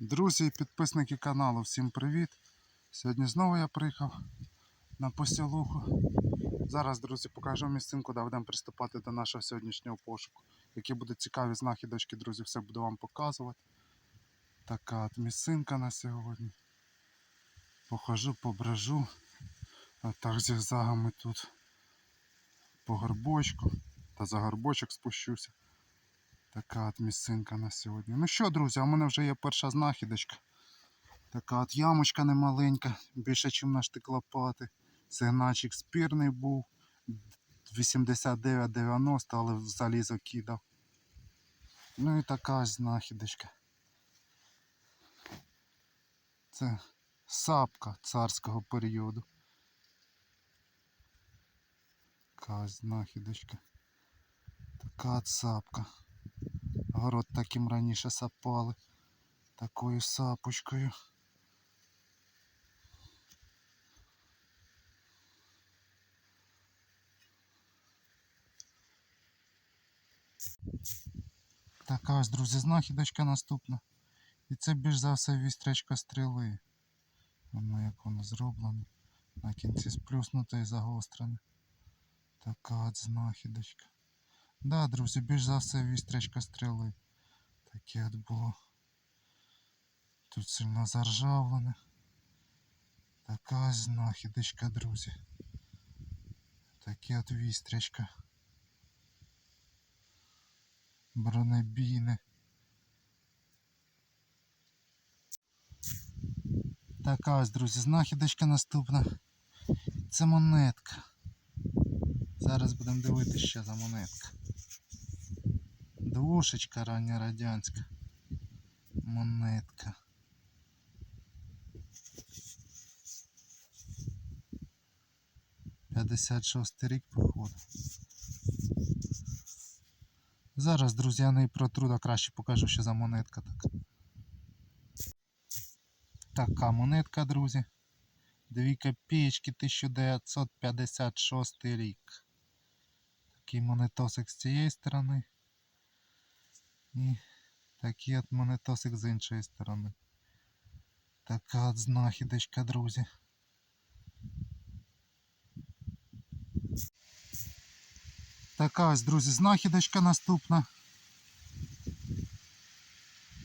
Друзі і підписники каналу, всім привіт! Сьогодні знову я приїхав на посілуху. Зараз, друзі, покажу місцинку, де будемо приступати до нашого сьогоднішнього пошуку. Які будуть цікаві знахідочки, друзі, все буду вам показувати. Така от місцинка на сьогодні. Похожу, побрежу. Отак зігзагами тут по горбочку. Та за горбочок спущуся. Така от місцинка на сьогодні. Ну що, друзі, в мене вже є перша знахідочка. Така от ямочка немаленька, більше, ніж на штик лопати. Сигначик спірний був. 89-90, але залізо кидав. Ну і така знахідочка. Це сапка царського періоду. Така знахідочка. Така от сапка. Город таким раніше сапали. Такою сапочкою. Така ось, друзі, знахідочка наступна. І це більш за все вістрячка стріли. Воно як воно зроблено. На кінці сплюснуте і загострене. Така от знахідочка. Да, друзі, більш за все вістрячка стріли. Таке от було. Тут сильно заржавлене. Така знахідочка, друзі. Таке от вістрячка. Бронебійне. Така ось, друзі, знахідочка наступна. Це монетка. Зараз будемо дивитися, що за монетка. Двушечка рання радянська. Монетка. П'ятдесят шостий рік походу. Зараз, друзі, я не протру, да краще покажу, що за монетка така. Така монетка, друзі. Дві копеечки 1956 рік. Такий монетосик з цієї сторони. І такий от монетосик з іншої сторони. Така от знахідочка, друзі. Така ось, друзі, знахідочка наступна.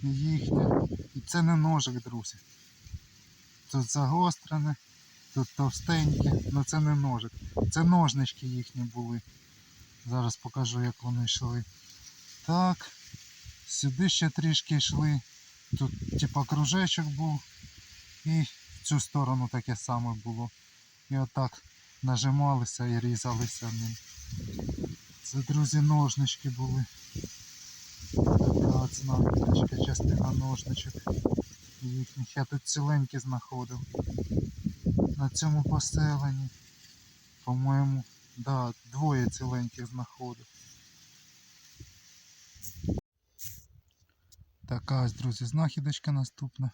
Їхня. І це не ножик, друзі. Тут загострене, тут товстеньке, але це не ножик. Це ножнички їхні були. Зараз покажу, як вони йшли. Так. Сюди ще трішки йшли. Тут типа кружечок був. І в цю сторону таке саме було. І отак нажималися і різалися ним. Це, друзі, ножнички були. Така знахідочка, частина ножничок їхніх. Я тут ціленькі знаходив. На цьому поселенні. По-моєму, да, двоє ціленьких знаходив. Така ось, друзі, знахідочка наступна.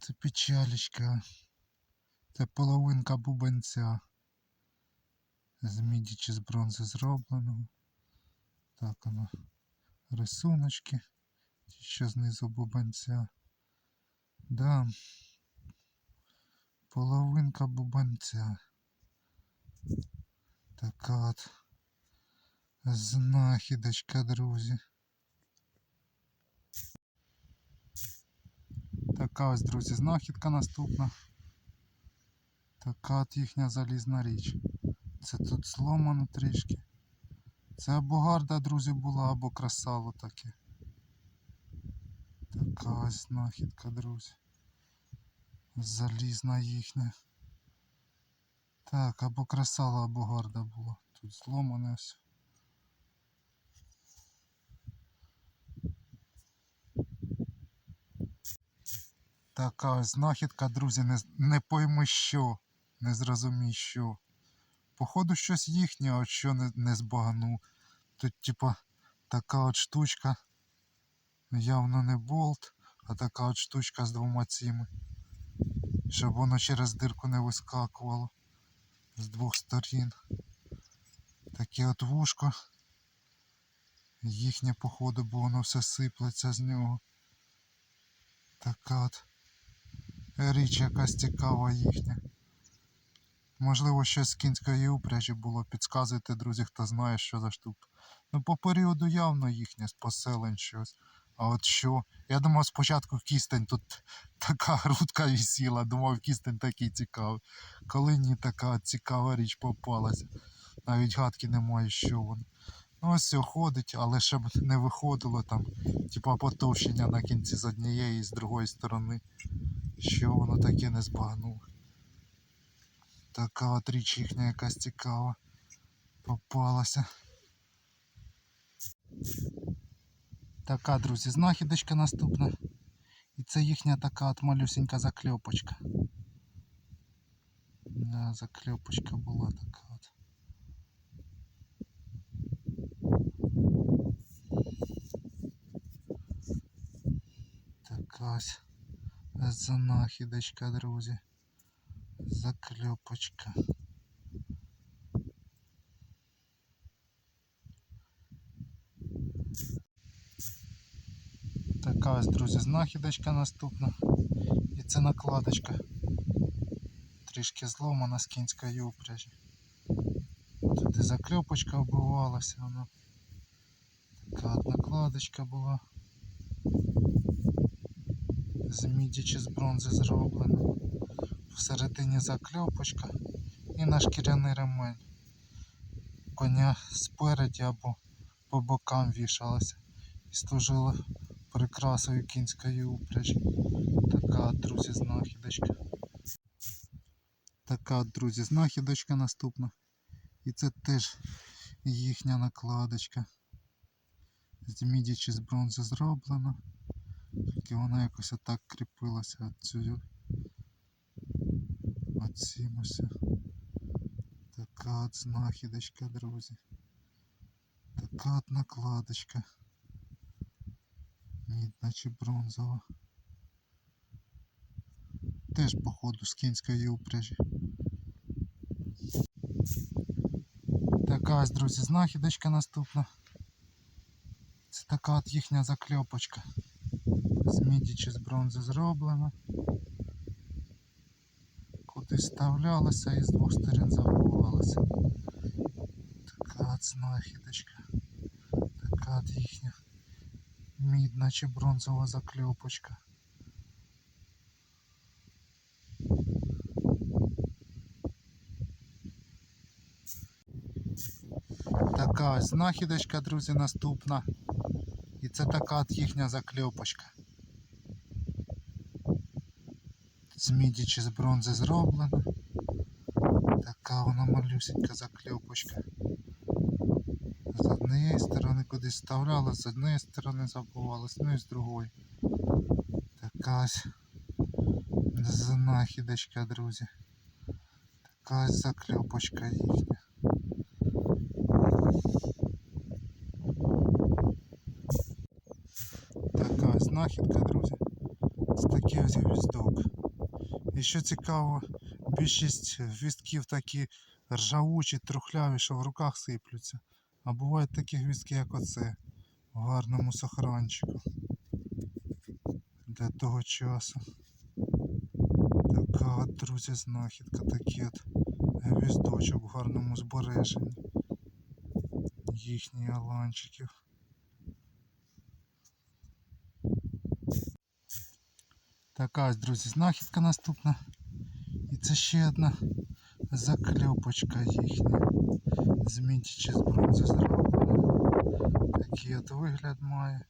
Це печалечка. Це половинка бубенця. З міді чи з бронзи зробленого. Так воно. Рисуночки. Що знизу бубенця. Да. Половинка бубенця. Така от знахідочка, друзі. Така ось, друзі, знахідка наступна. Така от їхня залізна річ. Це тут зломано трішки. Це або гарда, друзі, була, або красало таке. Така ось знахідка, друзі. Залізна їхня. Так, або красало, або гарда була. Тут зломане все. Така ось знахідка, друзі, не, не пойми що, не зрозумій що. Походу щось їхнє, от що не, не збагну. Тут, типа, така от штучка. Явно не болт, а така от штучка з двома цими. Щоб воно через дирку не вискакувало з двох сторін. Таке от вушко. Їхнє, походу, бо воно все сиплеться з нього. Така от річ якась цікава їхня. Можливо, щось з кінської упряжі було. Підказуйте, друзі, хто знає, що за штука. Ну, по періоду явно їхнє з поселень щось. А от що? Я думав спочатку кістень тут така грудка висіла, думав кістень такий цікавий. Коли ні така цікава річ попалася. Навіть гадки немає, що воно. Ну ось все ходить, але ще б не виходило там, типа потовщення на кінці з однієї і з другої сторони. Що воно таке не збагнув. Така от річ їхня якась цікава попалася. Така, друзі, знахідочка наступна. І це їхня така от малюсенька закльопочка. Да, закльопочка була така от. Така ось знахідочка, друзі. Закльопочка. Така ось, друзі, знахідочка наступна. І це накладочка. Трішки зломана з кінської упряжі. Тут і закльопочка вбивалася, вона. Така от накладочка була. З міді чи з бронзи зроблена. Всередині закльопочка і на шкіряний ремень. Коня спереді або по бокам вішалася і служила прикрасою кінської упряжі. Така, друзі, знахідочка. Така, друзі, знахідочка наступна. І це теж їхня накладочка. З міді чи з бронзи зроблена. Тільки вона якось отак кріпилася цю. Оцім. Така от знахідочка, друзі. Така от накладочка. Чи бронзова. Теж походу з кінської упряжі. Така ось, друзі, знахідочка наступна. Це така от їхня закльопочка. З міді чи з бронзи зроблена. Кудись вставлялася і з двох сторін забувалася. Така от знахідочка. Така от їхня мідна чи бронзова закльопочка. Така ось знахідочка, друзі, наступна. І це така от їхня закльопочка. З міді чи з бронзи зроблена. Така вона малюсенька закльопочка. З однієї сторони кудись вставляла, з однієї сторони забувалась, ну і з другої. Така ось знахідочка, друзі. Такась закльопочка їхня. Така ось знахідка, друзі. Це такий ось гвіздок. І що цікаво, більшість гвіздків такі ржавучі, трухляві, що в руках сиплються. А бувають такі гвіздки, як оце, в гарному сохранчику. Для того часу. Така от, друзі, знахідка, такий от гвіздочок в гарному збереженні. Їхніх аланчиків. Така ось, друзі, знахідка наступна. І це ще одна закльопочка їхня. З міді чи з бронзи зроблена. Такий от вигляд має.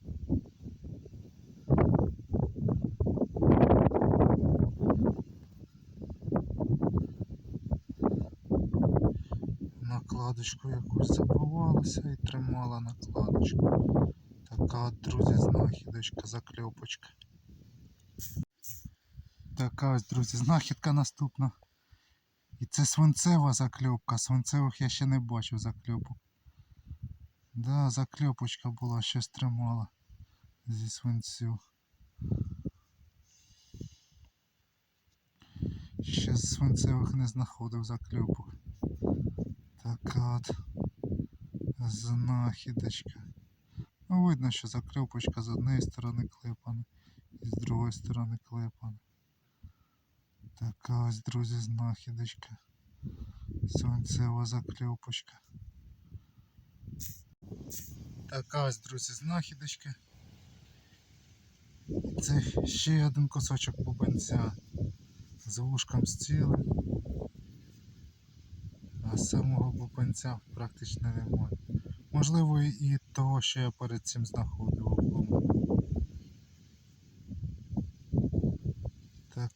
Накладочку якусь забувалася і тримала накладочку. Така от, друзі, знахідочка, закльопочка. Така ось, друзі, знахідка наступна. І це свинцева закльопка. Свинцевих я ще не бачив закльопок. Да, закльопочка була, щось тримала зі свинцю. Ще свинцевих не знаходив закльопок. Така от знахідочка. Ну, видно, що закльопочка з однієї сторони клепана І з другої сторони клепана. Така ось, друзі, знахідочка. Сонцева закльопочка. Така ось, друзі, знахідочка. Це ще один кусочок бубенця з вушком з цілим. А самого бубенця практично немає. Можливо, і того, що я перед цим знаходив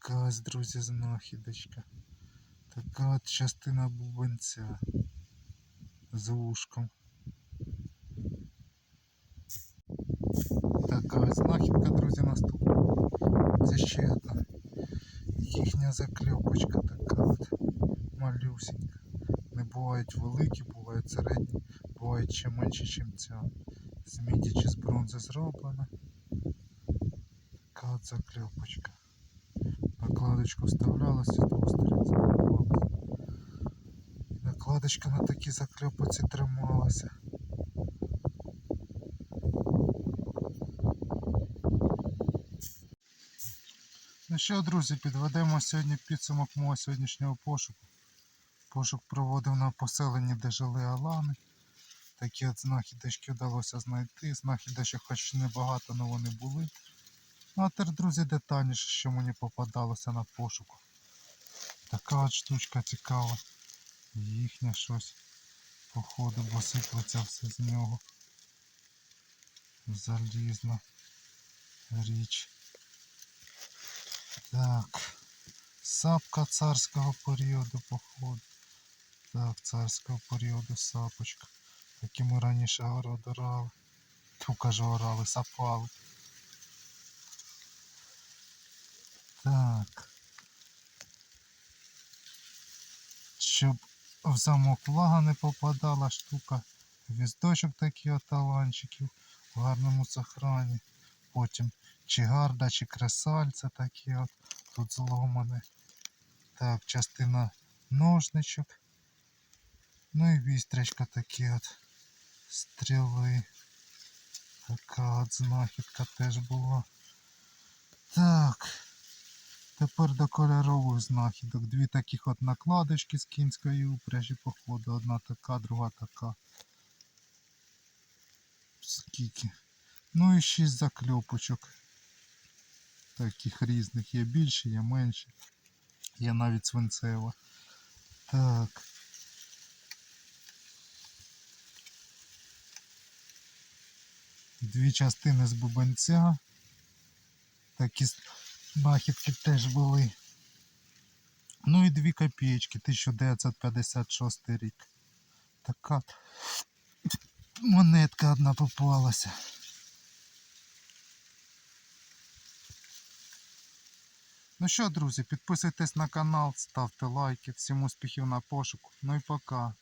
Така ось, друзі, знахідочка. Така от частина бубенця з вушком. Така ось знахідка, друзі, наступна. Це ще одна їхня закльопочка така от малюсенька. Не бувають великі, бувають середні, бувають ще менші, ніж ця. З міді чи з бронзи зроблена. Така от закльопочка. Накладочку вставлялася, з двох. Накладочка на такій закльопоці трималася. Ну що, друзі, підведемо сьогодні підсумок мого сьогоднішнього пошуку. Пошук проводив на поселенні, де жили Алани. Такі от знахідочки вдалося знайти. Знахідочок хоч небагато, але вони були. Ну а тепер, друзі, детальніше, що мені попадалося на пошуку. Така от штучка цікава. Їхня щось, походу, бо сиплеться все з нього. Залізна річ. Так. Сапка царського періоду, походу. Так, царського періоду сапочка. Такі ми раніше орали. Ту кажу орали, сапали. Так. Щоб в замок влага не попадала штука. Гвіздочок такий от таланчиків в гарному сохрані. Потім чи гарда, чи кресальце такі от тут зломане. Так, частина ножничок. Ну і вістрячка такі от стріли. Така от знахідка теж була. Так. Тепер до кольорових знахідок. Дві таких от накладочки з кінської упряжі, походу. Одна така, друга така. Скільки? Ну і шість закльопочок. Таких різних. Є більше, є менше. Є навіть свинцева. Так. Дві частини з бубенця. Такі знахідки теж були. Ну і дві копійки, 1956 рік. Така монетка одна попалася. Ну що, друзі, підписуйтесь на канал, ставте лайки. Всім успіхів на пошуку. Ну і пока.